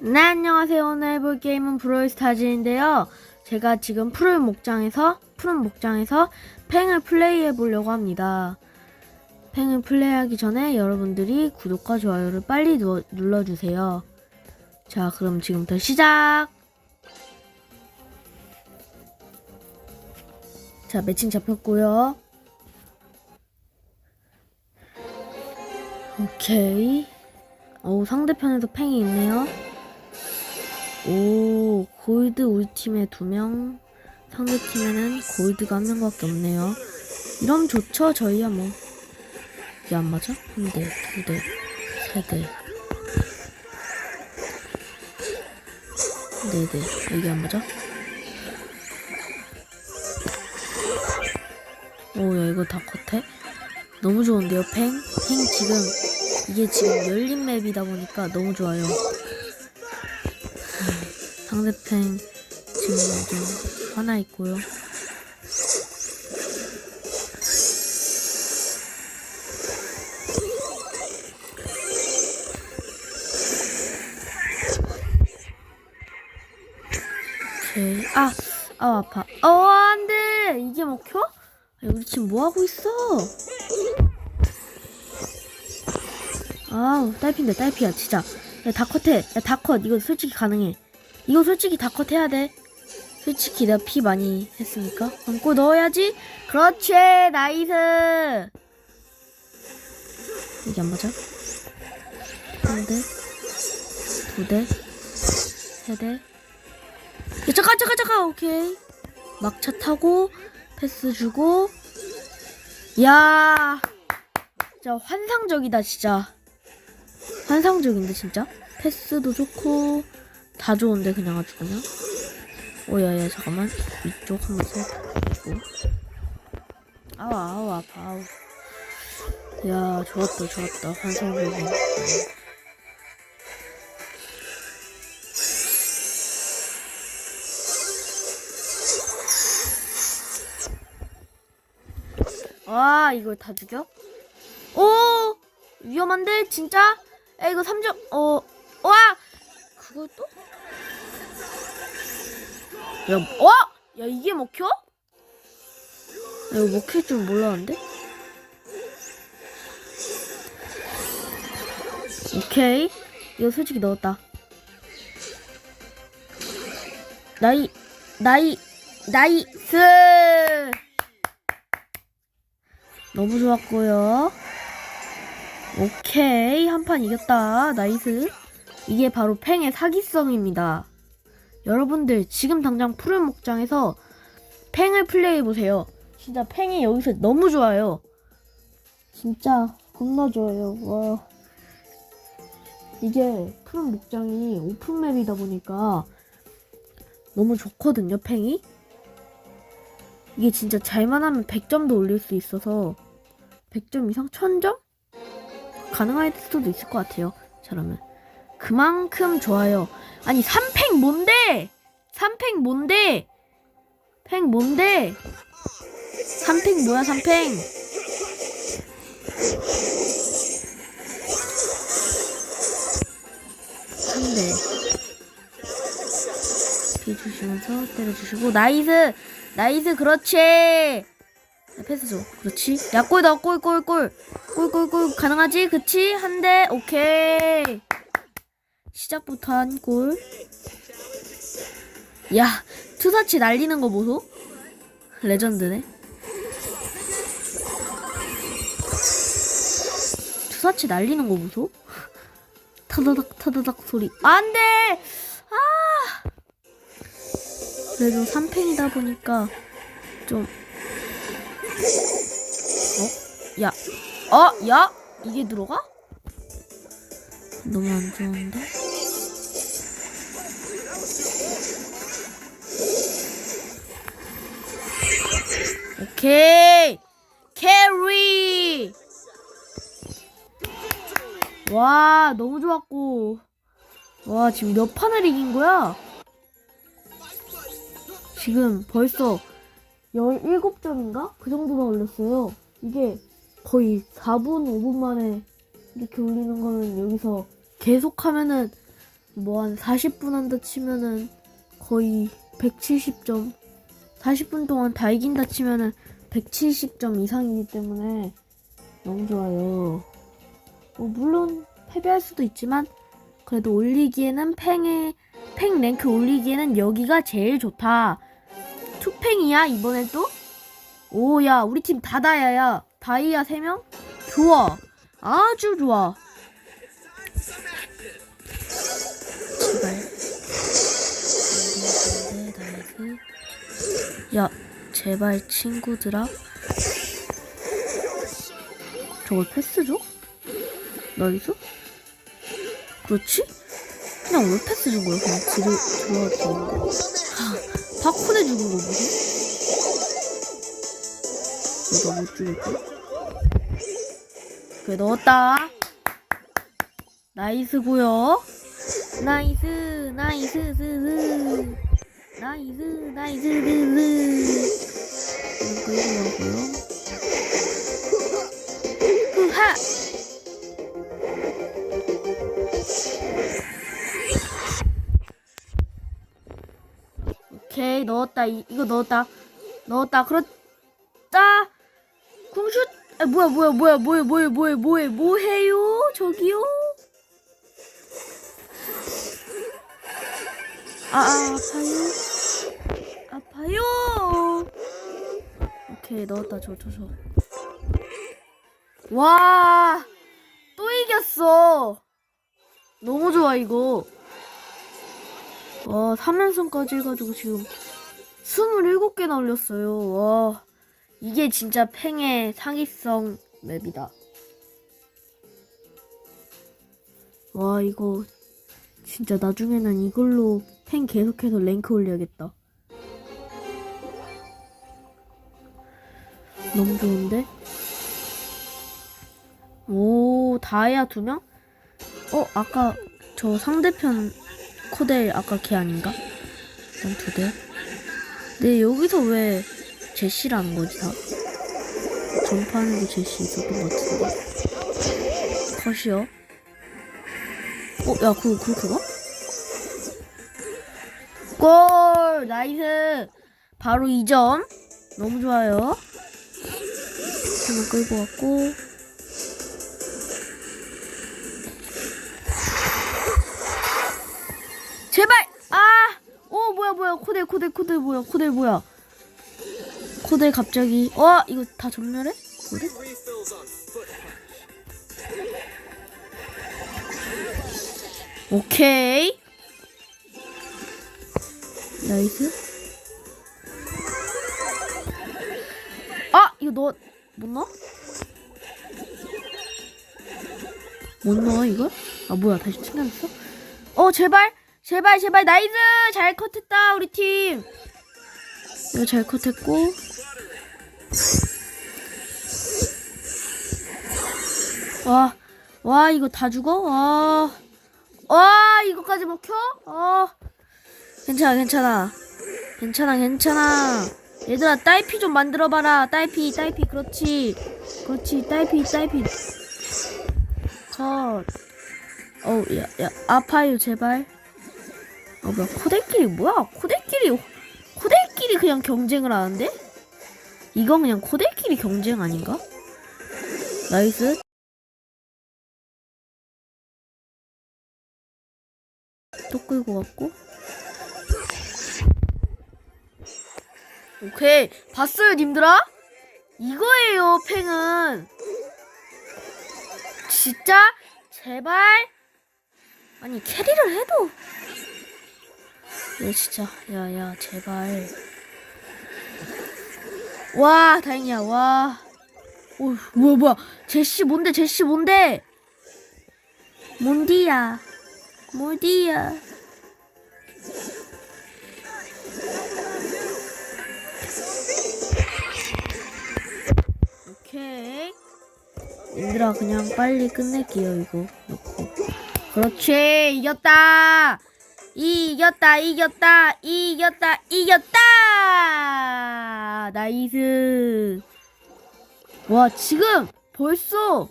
네, 안녕하세요. 오늘 해볼 게임은 브로이스타즈인데요. 제가 지금 푸른 목장에서, 푸른 목장에서 팽을 플레이해 보려고 합니다. 팽을 플레이하기 전에 여러분들이 구독과 좋아요를 빨리 누- 눌러주세요. 자, 그럼 지금부터 시작! 자, 매칭 잡혔고요. 오케이. 오, 상대편에도 팽이 있네요. 오, 골드 우리 팀에 두 명, 상대 팀에는 골드가 한 명밖에 없네요. 이러면 좋죠, 저희야 뭐. 이게 안 맞아? 한 대, 두 대, 세 대. 네 대. 이게 안 맞아? 오, 야, 이거 다 컷해? 너무 좋은데요, 팽? 팽 지금, 이게 지금 열린 맵이다 보니까 너무 좋아요. 상대편 지금 좀 하나 있고요. 아, 아 아파. 어, 안 돼! 이게 먹혀? 야, 우리 지금 뭐 하고 있어? 아우, 딸피인데, 딸피야, 진짜. 야, 다 컷해. 야, 다 컷. 이거 솔직히 가능해. 이거 솔직히 다 컷해야 돼. 솔직히 내가 피 많이 했으니까. 안고 넣어야지. 그렇지, 나이스. 이게 안 맞아? 한 대, 두 대, 세 대. 야, 잠깐, 잠깐, 잠깐. 오케이. 막차 타고, 패스 주고. 야 진짜 환상적이다, 진짜. 환상적인데, 진짜. 패스도 좋고, 다 좋은데, 그냥 아주 그냥. 오야야, 잠깐만. 이쪽 한번 써주고. 아우, 아우, 아파, 아우. 야, 좋았다, 좋았다. 환상적인. 와, 이걸 다 죽여? 오! 위험한데, 진짜? 야, 이거 3점, 어, 와! 그걸 또? 야, 어? 야, 이게 먹혀? 야, 이거 먹힐 줄 몰랐는데? 오케이. 이거 솔직히 넣었다. 나이, 나이, 나이스! 너무 좋았고요. 오케이. 한 판 이겼다. 나이스. 이게 바로 팽의 사기성입니다. 여러분들 지금 당장 푸른 목장에서 팽을 플레이해 보세요. 진짜 팽이 여기서 너무 좋아요. 진짜 겁나 좋아요. 와. 이게 푸른 목장이 오픈맵이다 보니까 너무 좋거든요, 팽이. 이게 진짜 잘만 하면 100점도 올릴 수 있어서 100점 이상 1000점? 가능할 수도 있을 것 같아요. 저러면. 그만큼 좋아요. 아니 3팽 뭔데? 3팽 뭔데? 팽 뭔데? 3팽 뭐야 3팽? 한 대. 비주시면서 때려주시고 나이스! 나이스 그렇지! 야, 패스 줘. 그렇지. 야, 골, 골. 가능하지? 그치? 한 대. 오케이. 시작부터 한 골. 야, 투사치 날리는 거 보소? 레전드네. 투사치 날리는 거 보소? 타다닥, 타다닥 소리. 안 돼! 아! 그래도 3팽이다 보니까 좀 어? 야. 어? 야? 이게 들어가? 너무 안 좋은데? 오케이! 캐리! 와, 너무 좋았고. 와, 지금 몇 판을 이긴 거야? 지금 벌써 17점인가? 그 정도나 올렸어요. 이게 거의 4분, 5분 만에 이렇게 올리는 거는 여기서 계속 하면은 뭐 한 40분 한다 치면은 거의 170점. 40분 동안 다 이긴다 치면은 170점 이상이기 때문에 너무 좋아요. 뭐 물론 패배할 수도 있지만 그래도 올리기에는 팽에 팽 랭크 올리기에는 여기가 제일 좋다. 투팽이야 이번엔 또? 오야 우리 팀 다다야야 다이아 3명? 좋아 아주 좋아 제발 야 제발 친구들아 저걸 패스 줘? 나이스? 그렇지? 그냥 왜 패스 준 거야? 그냥 들어 들어왔어. 바쿠네 죽은 거 무슨? 너도 못 죽였지? 그래 넣었다. 나이스고요. 나이스 나이스 스스 나이스 나이스 스스 이거고요. 후하. 오케이 넣었다 이, 이거 넣었다 넣었다 그렇다 궁슛 아, 뭐야 뭐야 뭐야 뭐야 뭐야 뭐야 뭐야 뭐해요? 저기요? 아, 아 아파요? 아파요? 오케이 넣었다 저 저 저. 와 또 이겼어. 너무 좋아 이거. 와, 3연승까지 해가지고 지금 27개나 올렸어요. 와, 이게 진짜 팽의 사기성 맵이다. 와, 이거 진짜 나중에는 이걸로 팽 계속해서 랭크 올려야겠다. 너무 좋은데? 오, 다이아 두 명? 어, 아까 저 상대편 코델 아까 걔 아닌가? 일단 두 대. 근데 여기서 왜 제시라는 거지 다? 전파하는 게 제시 있었던 것 같은데. 컷이요. 어, 야, 그거 그렇게 가? 골! 나이스! 바로 2점. 너무 좋아요. 하나 끌고 왔고. 제발! 아! 오, 뭐야, 뭐야. 코델, 코델, 코델, 뭐야. 코델, 뭐야. 코델 갑자기. 와, 이거 다 전멸해? 그래? 오케이. 나이스. 아! 이거 너, 못 넣어? 못 넣어, 이거? 아, 뭐야. 다시 챙겨놨어? 어, 제발! 제발 제발 나이스 잘 컷했다 우리 팀 이거 잘 컷했고 와, 와 이거 다 죽어? 와, 와 이거까지 먹혀? 어, 괜찮아 괜찮아. 괜찮아 괜찮아. 얘들아 딸피 좀 만들어봐라. 딸피 딸피 그렇지. 그렇지 딸피 딸피. 컷 어우 야 야 아파요 제발. 아 뭐야 코들끼리 뭐야? 코들끼리 코들끼리 그냥 경쟁을 하는데? 이건 그냥 코들끼리 경쟁 아닌가? 나이스 또 끌고 갔고. 오케이. 봤어요 님들아? 이거예요 팽은. 진짜? 제발. 아니 캐리를 해도. 야 진짜. 야야 제발. 와 다행이야. 와. 오, 뭐야 뭐야. 제시 뭔데 제시 뭔데? 몬디야 몬디야. 오케이. 얘들아 그냥 빨리 끝낼게요 이거. 그렇지 이겼다. 이겼다 이겼다 이겼다 이겼다! 나이스. 와 지금 벌써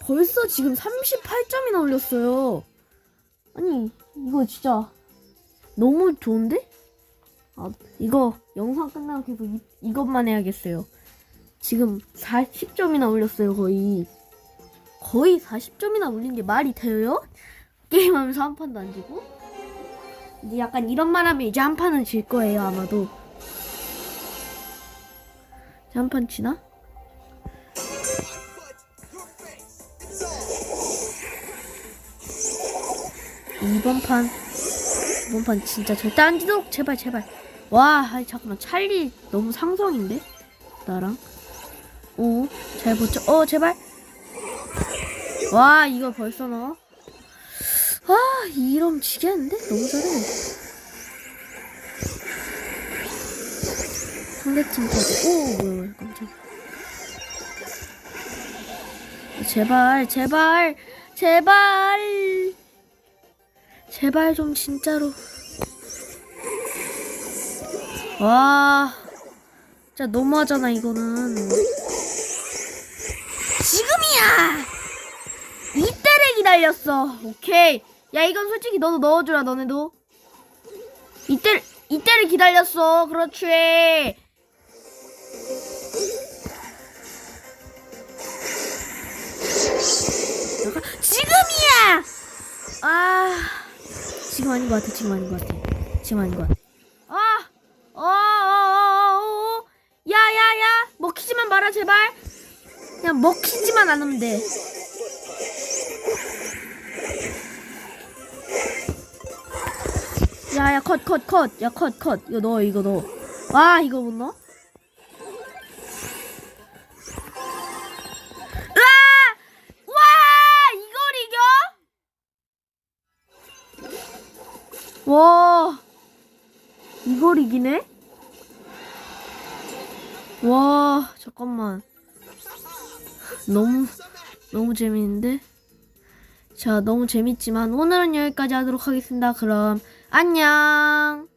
벌써 지금 38점이나 올렸어요 아니 이거 진짜 너무 좋은데? 아 이거 영상 끝나고 계속 이, 이것만 해야겠어요. 지금 40점이나 올렸어요 거의 거의 40점이나 올린 게 말이 돼요? 게임하면서 한 판도 안 지고 이제 약간 이런 말 하면 이제 한 판은 질 거예요 아마도 한판 지나? 이번 판 이번 판 진짜 절대 안 지도록 제발 제발. 와 아니 잠깐만. 찰리 너무 상성인데? 나랑? 오잘 보죠 어 제발. 와 이거 벌써 넣어 아 이러면 지겠는데? 너무 잘해. 상대팀까지. 오 뭐야 깜짝. 제발 제발 제발 제발 좀 진짜로. 와 진짜 너무하잖아 이거는. 지금이야! 이때를 기다렸어. 오케이. 야 이건 솔직히 너도 넣어주라 너네도. 이때 이때를 기다렸어. 그렇지. 지금이야! 아 지금 아닌 것 같아 지금 아닌 것 같아 지금 아닌 것 같아 아 어, 어, 어, 어, 어. 야, 야, 야, 먹히지만 마라, 제발. 그냥 먹히지만 않으면 돼. 야, 야, 컷, 컷, 컷. 야, 컷, 컷. 이거 넣어, 이거 넣어. 와, 이거 못 넣어? 와. 이걸 이기네? 와, 잠깐만. 너무, 너무 재밌는데? 자, 너무 재밌지만 오늘은 여기까지 하도록 하겠습니다. 그럼, 안녕!